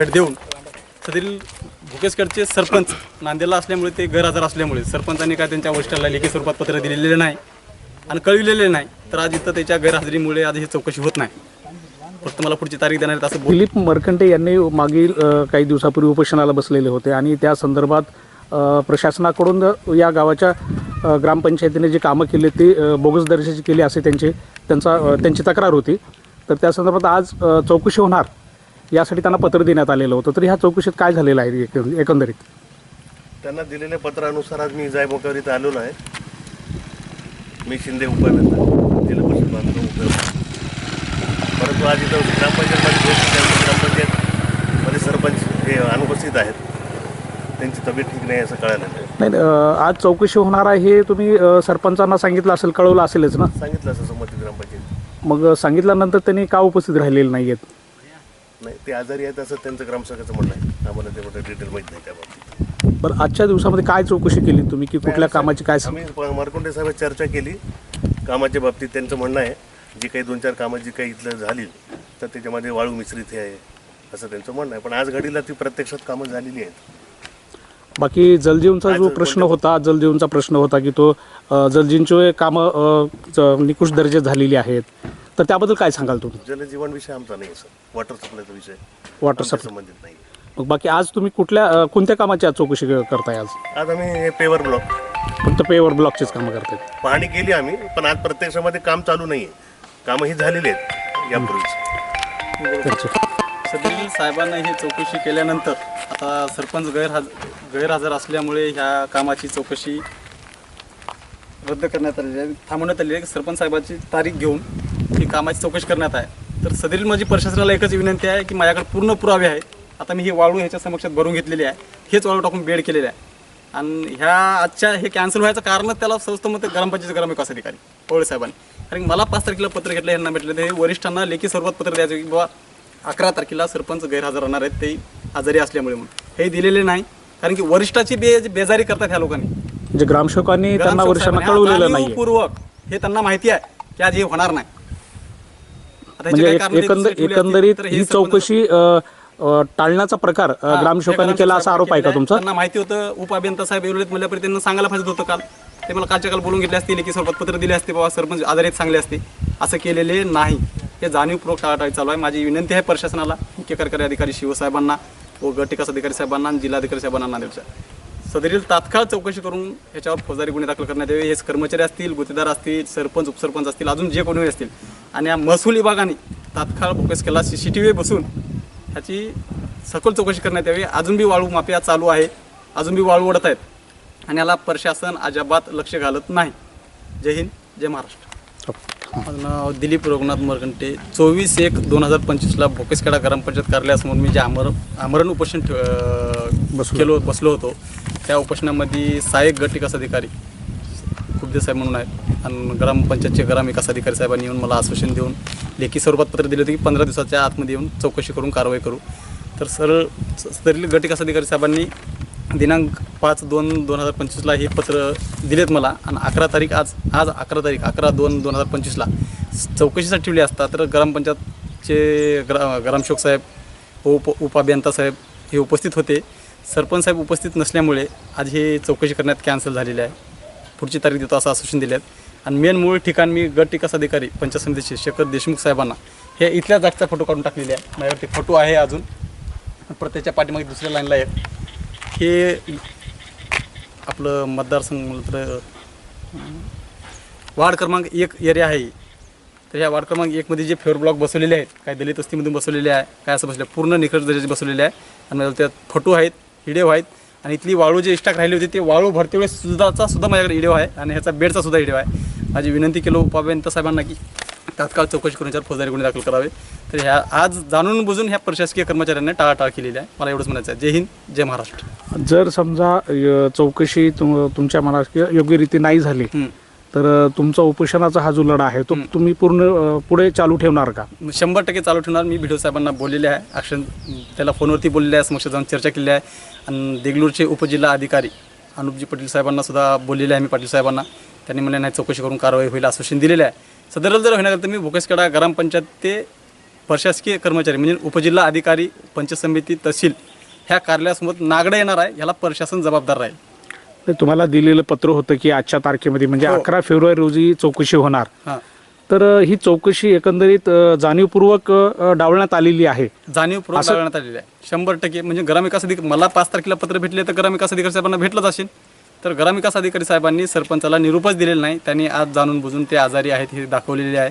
भेट देऊन सदरील भुकेशकडचे सरपंच नांदेडला असल्यामुळे ते गैरहजर असल्यामुळे सरपंचांनी काय त्यांच्या वरिष्ठाला लेखी स्वरूपात पत्र दिलेले नाही आणि कळविलेले नाही. तर आज इथं त्याच्या गैरहजेरीमुळे आज ही चौकशी होत नाही. फक्त मला पुढची तारीख देणार असं दिलीप मरकंटे यांनी मागील काही दिवसापूर्वी उपोषणाला बसलेले होते आणि त्या संदर्भात प्रशासनाकडून या गावाच्या ग्रामपंचायतीने जी कामं केली ती बोगस दर्जाची केली असे त्यांचे त्यांचा त्यांची तक्रार होती. तर त्या संदर्भात आज चौकशी होणार. यासाठी त्यांना पत्र देण्यात आलेलं होतं. तर ह्या चौकशीत काय झालेलं आहे एकं- एकंदरीत? त्यांना दिलेल्या पत्रानुसार आज मी जाय मोकावर इथं आलेलो आहे. मी शिंदे उपायनंतर जिल्हा परिषद उपयोग परंतु आज इथं ग्रामपंचायतमध्ये दोन ठिकाणी ग्रामपंचायतमध्ये सरपंच हे अनुपस्थित आहेत. त्यांची तब्येत ठीक नाही असं कळालं नाही अ, आज चौकशी होणार आहे हे तुम्ही अ, सरपंचांना सांगितलं असेल कळवलं असेलच ना? सांगितलं असं संमती ग्रामपंचायत मग सांगितल्यानंतर त्यांनी का उपस्थित राहिलेले नाही आहेत नाही ते आजारी आहेत असं त्यांचं ग्रामसेवकाचं म्हणणं आहे. आम्हाला ते मोठं डिटेल माहीत नाही त्या बाबतीत बरं आजच्या दिवसामध्ये काय चौकशी केली तुम्ही? की कुठल्या कामाची काय आम्ही प- मारकुंडे साहेब चर्चा केली. कामाच्या बाबतीत त्यांचं म्हणणं आहे जी काही दोन चार कामं जी काही इथलं झाली तर त्याच्यामध्ये वाळू मिश्रित हे आहे असं त्यांचं म्हणणं आहे. पण आज घडीला ती प्रत्यक्षात कामं झालेली आहेत. बाकी जलजीवनचा जो प्रश्न होता जलजीवनचा प्रश्न होता की तो अ, जलजीवनचे कामं अ, ज- निकृष्ट दर्जे झालेली आहेत. तर त्याबद्दल काय सांगाल तुम्ही? जलजीवन विषय आमचा नाही सर. वॉटर सप्लायचा विषय वॉटर आमच्या सप्लाय संबंधित नाही मग बाकी आज तुम्ही कुठल्या अ, कोणत्या कामाची आज चौकशी क- करताय आज? आज आम्ही हे पेवर ब्लॉक फक्त पेवर ब्लॉकचीच कामं करताय. पाहणी केली आम्ही पण आज प्रत्यक्षामध्ये काम चालू नाही आहे. कामं ही झालेली आहेत यापूर्वीच. त्याचे सदरील साहेबांना ही चौकशी केल्यानंतर आता सरपंच गैरहज गैरहजर असल्यामुळे ह्या कामाची चौकशी रद्द करण्यात आलेली आहे. थांबवण्यात आलेली आहे. सरपंच साहेबांची तारीख घेऊन ही कामाची चौकशी करण्यात आहे. तर सदरील माझी प्रशासनाला एकच विनंती आहे की माझ्याकडे पूर्ण पुरावे आहेत. आता मी ही वाळू ह्याच्या समक्षात भरून घेतलेली आहे. हेच वाळू टाकून बेड केलेले आहे. आणि ह्या आजच्या हे कॅन्सल व्हायचं कारणच त्याला सहजतं मग ग्रामपंचायत ग्रामविकास अधिकारी पवळे साहेबांनी. कारण मला पाच तारखेला पत्र घेतलं यांना भेटलं हे वरिष्ठांना लेखी स्वरूपात पत्र द्यायचं की बाबा अकरा तारखेला सरपंच गैरहजर राहणार आहेत ते आजारी असल्यामुळे म्हणून. हे दिलेले नाही. कारण की वरिष्ठाची बे बेजारी करतात ह्या लोकांनी. म्हणजे ग्रामसेवकांनी त्यांना साहेबांनी कळवलेलं नाही जाणीवपूर्वक हे त्यांना माहिती आहे की आज हे होणार नाही. म्हणजे एकंदर एकंदरीत हे चौकशी टाळण्याचा प्रकार ग्रामसेवकांनी केला असा आरोप आहे का तुमचा? त्यांना माहिती होतं उपअभियंता साहेब एवढेच म्हणल्यापर्यंत त्यांना सांगायला पाहिजे होतं काल. ते मला कालच्या काल बोलून घेतले असतील की स्वरूपात पत्र दिले असते बाबा सरपंच आधारित चांगले असते. असं केलेले नाही. हे जाणीवपूर्वक टाळाटाळी चालू आहे. माझी विनंती आहे प्रशासनाला मुख्य कार्यकारी अधिकारी शिवसाहेबांना व गट विकास अधिकारी साहेबांना आणि जिल्हाधिकारी साहेबांना नांदेडच्या. सदरील तात्काळ चौकशी करून ह्याच्यावर फौजदारी गुन्हे दाखल करण्यात यावे. हेच कर्मचारी असतील गुत्तेदार असतील सरपंच उपसरपंच असतील अजून जे कोणी असतील आणि या महसूल विभागाने तात्काळ फोकस केला सी सी टी व्ही बसून. ह्याची सखोल चौकशी करण्यात यावी. अजून बी वाळू माफिया चालू आहे. अजून बी वाळू ओढत आहेत. आणि याला प्रशासन अजाबात लक्ष घालत नाही. जय हिंद जय महाराष्ट्र. माझं नाव दिलीप रघुनाथ मरगंटे चोवीस एक दोन हजार पंचवीसला भोकेसखेडा ग्रामपंचायत कार्यालयासमोर मी जे आमर आमरण उपोषण ठेव- बसलो. केलो बसलो होतो. त्या उपोषणामध्ये सहाय्यक गट विकास अधिकारी खुबदे साहेब म्हणून आहेत. आणि ग्रामपंचायतचे ग्रामविकास अधिकारी साहेबांनी येऊन मला आश्वासन देऊन लेखी स्वरूपात पत्र दिले होते की पंधरा दिवसाच्या आतमध्ये येऊन चौकशी करून कारवाई करू. तर सरळ सरळ गटविकास अधिकारी साहेबांनी दिनांक पाच दोन दोन हजार पंचवीसला हे पत्र दिलेत मला. आणि अकरा तारीख आज आज अकरा तारीख अकरा दोन दोन हजार पंचवीसला चौकशीसाठी ठेवली असता तर ग्रामपंचायतचे ग्रा ग्रामसेवक साहेब व उप उपाभियंता साहेब हे उपस्थित होते. सरपंच साहेब उपस्थित नसल्यामुळे आज हे चौकशी करण्यात कॅन्सल झालेली आहे. पुढची तारीख देतो असं आश्वासन दिले आहेत आणि मेन मूळ ठिकाण मी गट विकास अधिकारी पंचायत समितीचे शेखर देशमुख साहेबांना हे इथल्या जागचा फोटो काढून टाकलेले आहे. माझ्यावरती फोटो आहे अजून. प्रत्येकच्या पाठीमागे दुसऱ्या लाईनला आहे हे आपलं मतदारसंघ म्हणलं तर वार्ड क्रमांक एक एरिया आहे. तर ह्या वार्ड क्रमांक एकमध्ये जे फेवर ब्लॉक बसवलेले आहेत काय दलित वस्तीमधून बसवलेले आहे काय असं बसले पूर्ण निकट दर्जाचे बसवलेले आहे. आणि त्यात फोटो आहेत व्हिडिओ आहेत. आणि इथली वाळू जे स्टाक राहिली होती ते वाळू भरते वेळेस सुद्धाचा सुद्धा माझ्याकडे व्हिडिओ आहे आणि ह्याचा बेडचा सुद्धा व्हिडिओ आहे. माझी विनंती केलो उपाभियंता साहेबांना की तात्काळ चौकशी करून याच्यावर फौजदारी गुन्हे दाखल करावे. तर ह्या आज जाणून बुजून ह्या प्रशासकीय कर्मचाऱ्यांनी टाळाटाळ केलेली आहे. मला एवढंच म्हणायचं आहे. जय हिंद जय महाराष्ट्र. जर समजा अ, चौकशी तुम- तुमच्या मनात योग्य रीती नाही झाली हं. तर तुमचा उपोषणाचा हा जो लढा आहे तो तुम्ही पूर्ण अ, पुढे चालू ठेवणार का? शंभर टक्के चालू ठेवणार. मी व्हिडिओ साहेबांना बोललेले आहे. अक्षर त्याला फोनवरती बोललेले आहे. समक्ष जाऊन चर्चा केलेली आहे. आणि देगलूरचे उपजिल्हा अधिकारी अनुपजी पाटील साहेबांना सुद्धा बोललेले आहे मी पाटील साहेबांना. त्यांनी म्हणले नाही चौकशी करून कारवाई होईल आश्वासन दिलेलं आहे. सदर जर होणार तर मी भोकेसकडा ग्रामपंचायत ते प्रशासकीय कर्मचारी म्हणजे उपजिल्हा अधिकारी पंचायत समिती तहसील ह्या कार्यालयासमोर नागडं येणार आहे. याला प्रशासन जबाबदार राहील. तुम्हाला दिलेलं पत्र होतं की आजच्या तारखेमध्ये म्हणजे हो. अकरा फेब्रुवारी रोजी चौकशी होणार. हां. तर ही चौकशी एकंदरीत जाणीवपूर्वक अ, डावलण्यात आलेली आहे. जाणीवपूर्वक लावण्यात आलेली आहे. शंभर टक्के म्हणजे ग्रामविकास अधिकारी मला पाच तारखेला पत्र भेटले तर ग्रामविकास अधिकारी साहेबांना भेटलंच असेल. तर ग्रामविकास अधिकारी साहेबांनी सरपंचाला निरूपच दिलेला नाही. त्यांनी आज जाणून बुजून ते आजारी आहेत हे दाखवलेले आहे.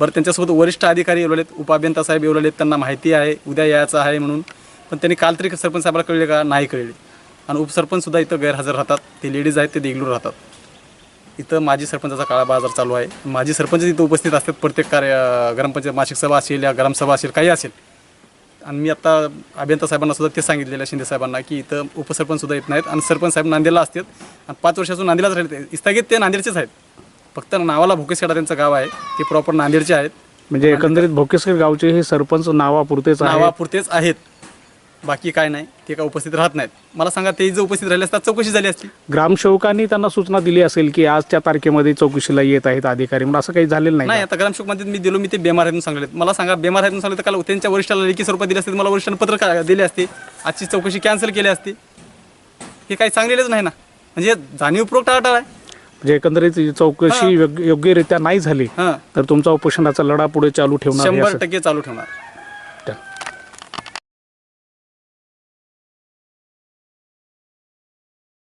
बरं त्यांच्यासोबत वरिष्ठ अधिकारी येवलेत उपाभियंता साहेब येवलेत त्यांना माहिती आहे उद्या यायचं आहे म्हणून. पण त्यांनी काल तरी सरपंच साहेबाला कळले का? नाही कळले. आणि उपसरपंचसुद्धा इथं गैरहजर राहतात. ते लेडीज आहेत ते देगलूर राहतात. इथं माजी सरपंचाचा काळा बाजार चालू आहे. माजी सरपंच इथं उपस्थित असतात. प्रत्येक कार्य ग्रामपंचायत मासिक सभा असेल या ग्रामसभा असेल काही असेल. आणि मी आता अभियंता साहेबांना सुद्धा ते सांगितलेलं आहे शिंदे साहेबांना की इथं उपसरपंच सुद्धा येत नाहीत. आणि सरपंच साहेब नांदेडला असतात. आणि पाच वर्षापासून नांदेडलाच राहिले स्थगित ते नांदेडचेच आहेत. फक्त नावाला भोकेसखेडा त्यांचं गाव आहे. ते प्रॉपर नांदेडचे आहेत. म्हणजे एकंदरीत भोकेसकर गावचे हे सरपंच नावापुरतेच नावापुरतेच आहेत. बाकी काय नाही ते काय उपस्थित राहत नाहीत. मला सांगा ते जर उपस्थित राहिले असतात चौकशी झाली असती. ग्रामसेवकांनी त्यांना सूचना दिली असेल की आजच्या तारखेमध्ये चौकशीला येत आहेत अधिकारी म्हणून असं काही झालेलं नाही नाही? आता ग्रामशोकमध्ये मी दिलो मी ते बेमार आहेत सांगले मला सांगा बेमार आहेत सांगले तर काल त्यांच्या वरिष्ठाला लेखी स्वरूपात दिले असते मला वरिष्ठांना पत्र का- दिले असते. आजची चौकशी कॅन्सल केली असती. हे काही चांगलेलंच नाही ना. म्हणजे जाणीवपूर्वक टाळाटाळ आहे. म्हणजे एकंदरीत चौकशी योग्य- योग्यरित्या नाही झाली हां. तर तुमचा उपोषणाचा लढा पुढे चालू ठेवणार हे शंभर असं- टक्के चालू ठेवणार.